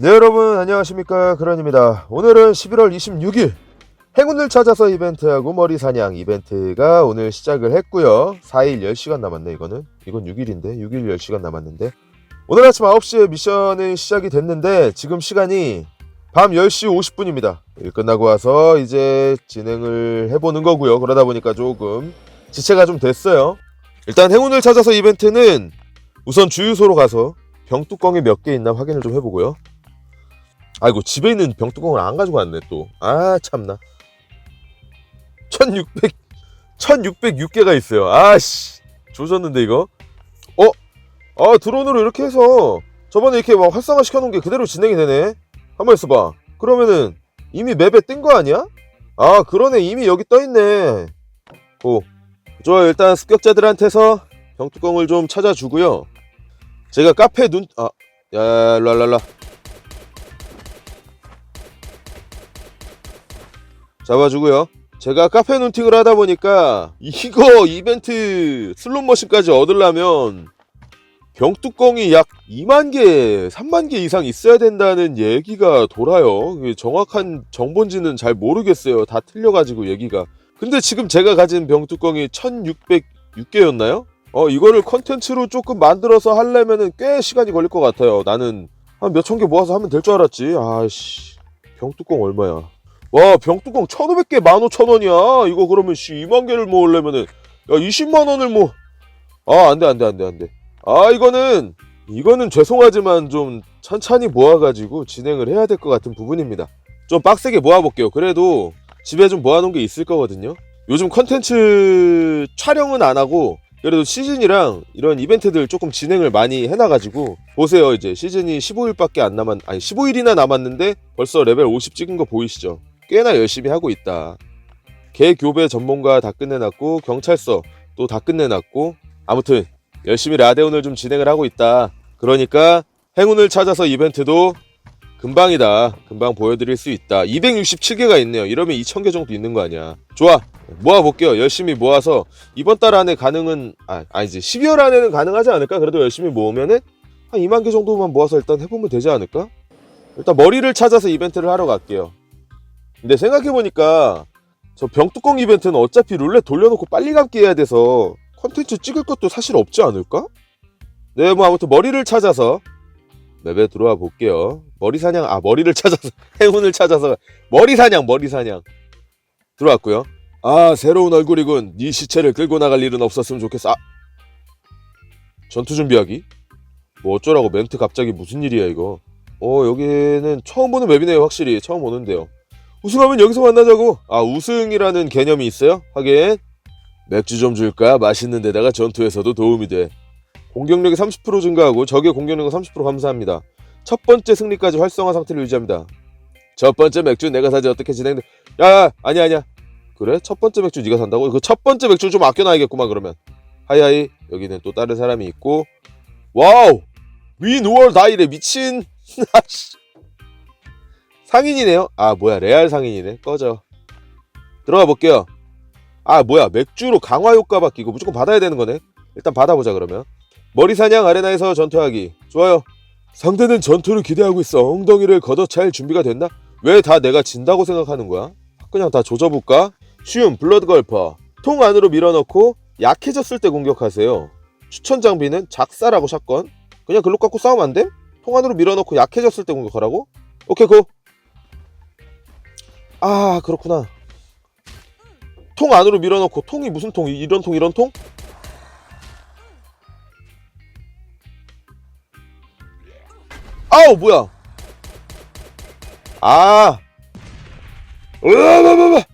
네 여러분 안녕하십니까? 그런입니다. 오늘은 11월 26일 행운을 찾아서 이벤트하고 머리 사냥 이벤트가 오늘 시작을 했고요. 4일 10시간 남았네 이거는. 이건 6일인데 6일 10시간 남았는데. 오늘 아침 9시에 미션은 시작이 됐는데 지금 시간이 밤 10시 50분입니다. 일 끝나고 와서 이제 진행을 해보는 거고요. 그러다 보니까 조금 지체가 좀 됐어요. 일단 행운을 찾아서 이벤트는 우선 주유소로 가서 병뚜껑이 몇 개 있나 확인을 좀 해보고요 아이고 집에 있는 병뚜껑을 안 가지고 왔네 또. 아 참나. 1600 1606개가 있어요. 아씨. 조졌는데 이거. 어? 아 드론으로 이렇게 해서 저번에 이렇게 막 활성화 시켜놓은 게 그대로 진행이 되네. 한번 있어봐. 그러면은 이미 맵에 뜬 거 아니야? 아 그러네 이미 여기 떠있네. 오. 좋아요 일단 습격자들한테서 병뚜껑을 좀 찾아주고요. 제가 카페 눈 아. 야, 랄랄라. 잡아주고요. 제가 카페 눈팅을 하다 보니까 이거 이벤트 슬롯 머신까지 얻으려면 병뚜껑이 약 2만 개, 3만 개 이상 있어야 된다는 얘기가 돌아요. 정확한 정보인지는 잘 모르겠어요. 다 틀려가지고 얘기가. 근데 지금 제가 가진 병뚜껑이 1606개였나요? 어, 이거를 컨텐츠로 조금 만들어서 하려면은 꽤 시간이 걸릴 것 같아요. 나는 한 몇천 개 모아서 하면 될 줄 알았지. 아씨. 병뚜껑 얼마야? 와 병뚜껑 1500개 15,000원이야. 이거 그러면 씨 2만 개를 모으려면은 야 20만원을 뭐 아. 안돼 안돼 안돼 안돼. 아 이거는 이거는 죄송하지만 좀 천천히 모아가지고 진행을 해야 될 것 같은 부분입니다. 좀 빡세게 모아볼게요. 그래도 집에 좀 모아놓은 게 있을 거거든요. 요즘 컨텐츠 촬영은 안 하고 그래도 시즌이랑 이런 이벤트들 조금 진행을 많이 해놔가지고 보세요 이제 시즌이 15일밖에 안 남았 아니 15일이나 남았는데 벌써 레벨 50 찍은 거 보이시죠 꽤나 열심히 하고 있다. 개교배 전문가 다 끝내놨고 경찰서 또 다 끝내놨고 아무튼 열심히 라데온을 좀 진행을 하고 있다. 그러니까 행운을 찾아서 이벤트도 금방이다. 금방 보여드릴 수 있다. 267개가 있네요. 이러면 2000개 정도 있는 거 아니야. 좋아. 모아볼게요. 열심히 모아서 이번 달 안에 가능은 아, 아니지 12월 안에는 가능하지 않을까? 그래도 열심히 모으면은 한 2만 개 정도만 모아서 일단 해보면 되지 않을까? 일단 머리를 찾아서 이벤트를 하러 갈게요. 근데 생각해보니까 저 병뚜껑 이벤트는 어차피 룰렛 돌려놓고 빨리 감기 해야 돼서 컨텐츠 찍을 것도 사실 없지 않을까? 네, 뭐 아무튼 머리를 찾아서 맵에 들어와 볼게요. 머리 사냥, 아, 머리를 찾아서, 행운을 찾아서, 머리 사냥, 머리 사냥. 들어왔고요. 아, 새로운 얼굴이군. 네 시체를 끌고 나갈 일은 없었으면 좋겠어. 아! 전투 준비하기? 뭐 어쩌라고 멘트 갑자기 무슨 일이야, 이거. 어, 여기는 처음 보는 맵이네요, 확실히. 처음 오는데요. 우승하면 여기서 만나자고. 아 우승이라는 개념이 있어요? 하긴 맥주 좀 줄까? 맛있는 데다가 전투에서도 도움이 돼. 공격력이 30% 증가하고 적의 공격력은 30% 감소합니다. 첫 번째 승리까지 활성화 상태를 유지합니다. 첫 번째 맥주 내가 사지 어떻게 진행돼? 야, 야 아니야 아니야. 그래? 첫 번째 맥주 네가 산다고? 그 첫 번째 맥주 좀 아껴놔야겠구만 그러면. 하이하이 여기는 또 다른 사람이 있고. 와우 위누얼 다이래 미친. 상인이네요. 아 뭐야 레알 상인이네. 꺼져. 들어가 볼게요. 아 뭐야 맥주로 강화 효과 받기 이거 무조건 받아야 되는 거네. 일단 받아보자 그러면. 머리 사냥 아레나에서 전투하기. 좋아요. 상대는 전투를 기대하고 있어. 엉덩이를 걷어차일 준비가 됐나? 왜 다 내가 진다고 생각하는 거야? 그냥 다 조져볼까? 쉬움 블러드 걸퍼. 통 안으로 밀어넣고 약해졌을 때 공격하세요. 추천 장비는 작사라고 샷건. 그냥 글로 갖고 싸우면 안 돼? 통 안으로 밀어넣고 약해졌을 때 공격하라고? 오케이 고. 아 그렇구나. 통 안으로 밀어넣고 통이 무슨 통? 이런 통 이런 통? 아우 뭐야? 아. 으아바바바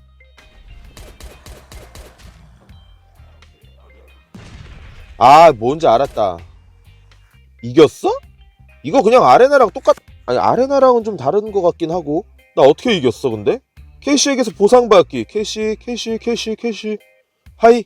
아 뭔지 알았다. 이겼어? 이거 그냥 아레나랑 똑같 아니 아레나랑은 좀 다른 것 같긴 하고. 나 어떻게 이겼어 근데? 캐시에게서 보상받기. 캐시 캐시 캐시 캐시 하이.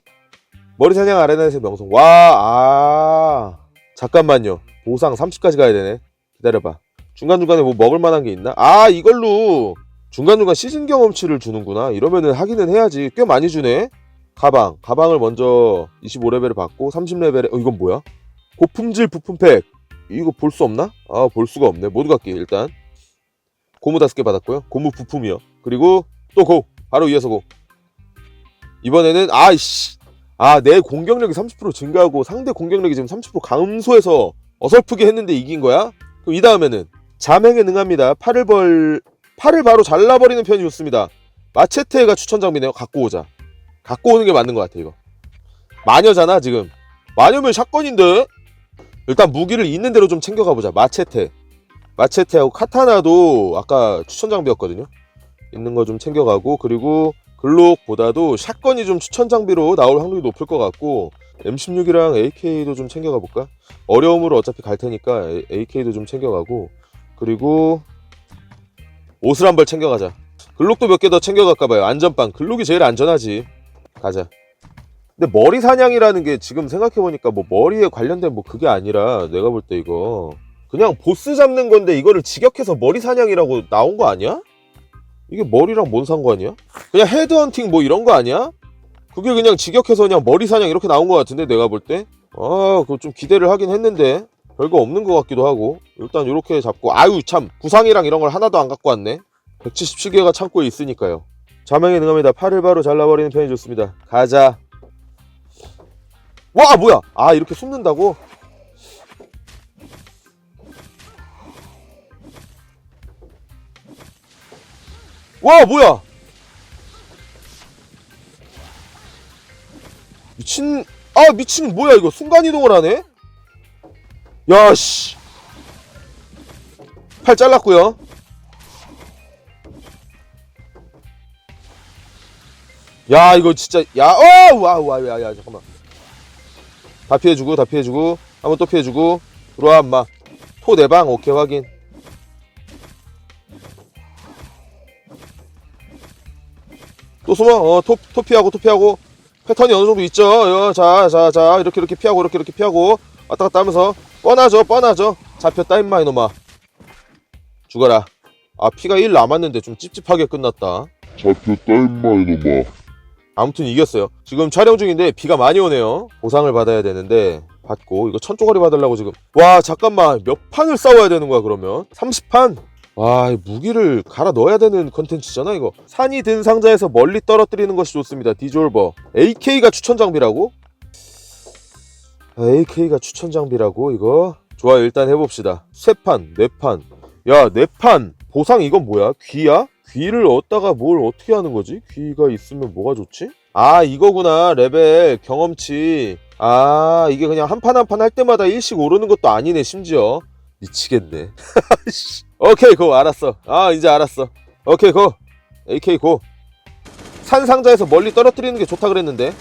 머리 사냥 아레나에서 명성. 와 아. 잠깐만요. 보상 30까지 가야 되네. 기다려봐. 중간중간에 뭐 먹을 만한 게 있나? 아 이걸로 중간중간 시즌 경험치를 주는구나. 이러면은 하기는 해야지. 꽤 많이 주네. 가방. 가방을 먼저 25레벨을 받고 30레벨에 어 이건 뭐야? 고품질 부품팩. 이거 볼 수 없나? 아 볼 수가 없네. 모두 갖기 일단 고무 다섯 개 받았고요. 고무 부품이요. 그리고 또 고. 바로 이어서 고. 이번에는 아이씨. 아, 내 공격력이 30% 증가하고 상대 공격력이 지금 30% 감소해서 어설프게 했는데 이긴 거야? 그럼 이 다음에는 자맹에 능합니다. 팔을 벌 팔을 바로 잘라버리는 편이 좋습니다. 마체테가 추천 장비네요. 갖고 오자. 갖고 오는 게 맞는 것 같아 이거. 마녀잖아 지금. 마녀면 샷건인데. 일단 무기를 있는 대로 좀 챙겨가 보자. 마체테. 마체테하고 카타나도 아까 추천 장비였거든요. 있는 거 좀 챙겨가고 그리고 글록보다도 샷건이 좀 추천 장비로 나올 확률이 높을 것 같고 M16이랑 AK도 좀 챙겨가 볼까? 어려움으로 어차피 갈 테니까 AK도 좀 챙겨가고 그리고 옷을 한 벌 챙겨가자. 글록도 몇 개 더 챙겨갈까 봐요. 안전빵. 글록이 제일 안전하지. 가자. 근데 머리 사냥이라는 게 지금 생각해보니까 뭐 머리에 관련된 뭐 그게 아니라 내가 볼 때 이거 그냥 보스 잡는 건데 이거를 직역해서 머리 사냥이라고 나온 거 아니야? 이게 머리랑 뭔 상관이야? 그냥 헤드헌팅 뭐 이런 거 아니야? 그게 그냥 직역해서 그냥 머리 사냥 이렇게 나온 것 같은데 내가 볼 때? 아 그거 좀 기대를 하긴 했는데 별거 없는 것 같기도 하고 일단 이렇게 잡고 아유 참 구상이랑 이런 걸 하나도 안 갖고 왔네 177개가 창고에 있으니까요 자명에 능합니다 팔을 바로 잘라버리는 편이 좋습니다 가자 와 뭐야 아 이렇게 숨는다고? 와 뭐야? 미친 아 미친 뭐야 이거? 순간이동을 하네? 야씨. 팔 잘랐고요. 야 이거 진짜 야어와와야야 잠깐만. 다 피해주고 다 피해주고. 한번 또 피해주고. 들어와 엄마. 토 내방 오케이 확인 또 숨어. 어 토 토 피하고 토 피하고. 패턴이 어느 정도 있죠. 자자자 자, 자, 이렇게 이렇게 피하고 이렇게 이렇게 피하고. 왔다 갔다 하면서 뻔하죠 뻔하죠. 잡혔다 임마 이놈아. 죽어라. 아 피가 1 남았는데 좀 찝찝하게 끝났다. 잡혔다 임마 이놈아. 아무튼 이겼어요. 지금 촬영 중인데 비가 많이 오네요. 보상을 받아야 되는데 받고 이거 천 쪼가리 받으려고 지금. 와 잠깐만. 몇 판을 싸워야 되는 거야 그러면? 30판? 와이 무기를 갈아 넣어야 되는 컨텐츠잖아 이거 산이 든 상자에서 멀리 떨어뜨리는 것이 좋습니다 디졸버 AK가 추천 장비라고? 아, AK가 추천 장비라고 이거 좋아 일단 해봅시다 세판 네판 야 네판 보상 이건 뭐야 귀야? 귀를 얻다가 뭘 어떻게 하는 거지? 귀가 있으면 뭐가 좋지? 아 이거구나 레벨 경험치 아 이게 그냥 한 판 한 판 할 때마다 일씩 오르는 것도 아니네 심지어 미치겠네 씨. 오케이 고 알았어 아 이제 알았어 오케이 고 AK 고 산 상자에서 멀리 떨어뜨리는 게 좋다 그랬는데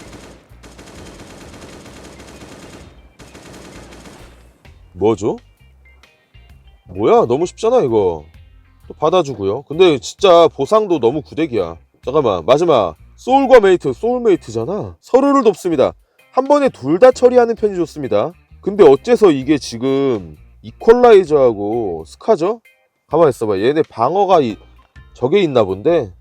뭐죠? 뭐야 너무 쉽잖아 이거 또 받아주고요. 근데 진짜 보상도 너무 구대기야. 잠깐만 마지막 소울과 메이트 소울메이트잖아. 서로를 돕습니다. 한 번에 둘 다 처리하는 편이 좋습니다. 근데 어째서 이게 지금 이퀄라이저하고 스카죠? 가만 있어봐. 얘네 방어가 이, 저게 있나 본데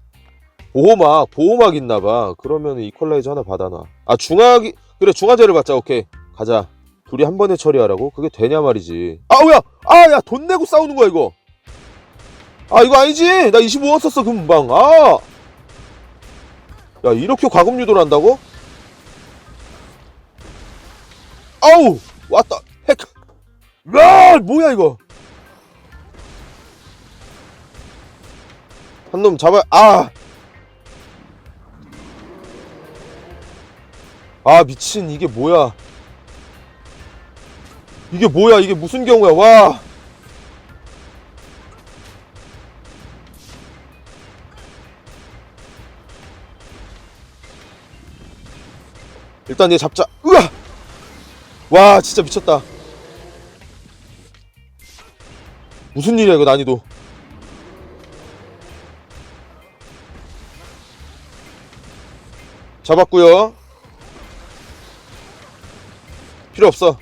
보호막 보호막 있나 봐. 그러면 이퀄라이저 하나 받아놔. 아 중화기 그래 중화제를 받자. 오케이 가자. 둘이 한 번에 처리하라고? 그게 되냐 말이지. 아 뭐야? 아 야 돈 내고 싸우는 거야 이거. 아 이거 아니지 나 25원 썼어 금방 아 야 이렇게 과금 유도를 한다고? 아우 왔다 핵 와, 뭐야 이거 한 놈 잡아 아 아 미친 이게 뭐야 이게 뭐야 이게 무슨 경우야 와 일단 얘 잡자. 으아! 와, 진짜 미쳤다. 무슨 일이야, 이거 난이도. 잡았고요 필요 없어.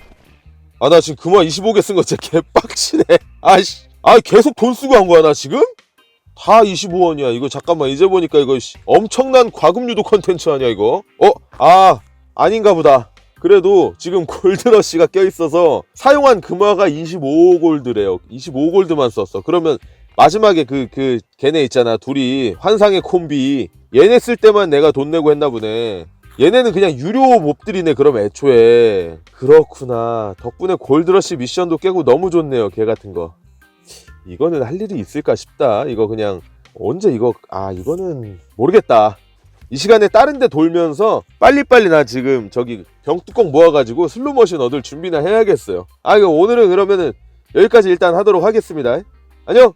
아, 나 지금 그만 25개 쓴 거 진짜 개빡치네. 아씨. 아, 계속 돈 쓰고 한 거야, 나 지금? 다 25원이야. 이거 잠깐만, 이제 보니까 이거 씨, 엄청난 과금 유도 컨텐츠 아니야, 이거? 어? 아, 아닌가 보다. 그래도 지금 골드러시가 껴있어서 사용한 금화가 25골드래요. 25골드만 썼어. 그러면 마지막에 그 그 걔네 있잖아 둘이 환상의 콤비 얘네 쓸 때만 내가 돈 내고 했나 보네. 얘네는 그냥 유료 몹들이네 그럼 애초에. 그렇구나. 덕분에 골드러시 미션도 깨고 너무 좋네요 걔 같은 거. 이거는 할 일이 있을까 싶다. 이거 그냥 언제 이거 아 이거는 모르겠다. 이 시간에 다른 데 돌면서 빨리빨리 나 지금 저기 병뚜껑 모아가지고 슬로머신 얻을 준비나 해야겠어요. 아 이거 오늘은 그러면은 여기까지 일단 하도록 하겠습니다. 안녕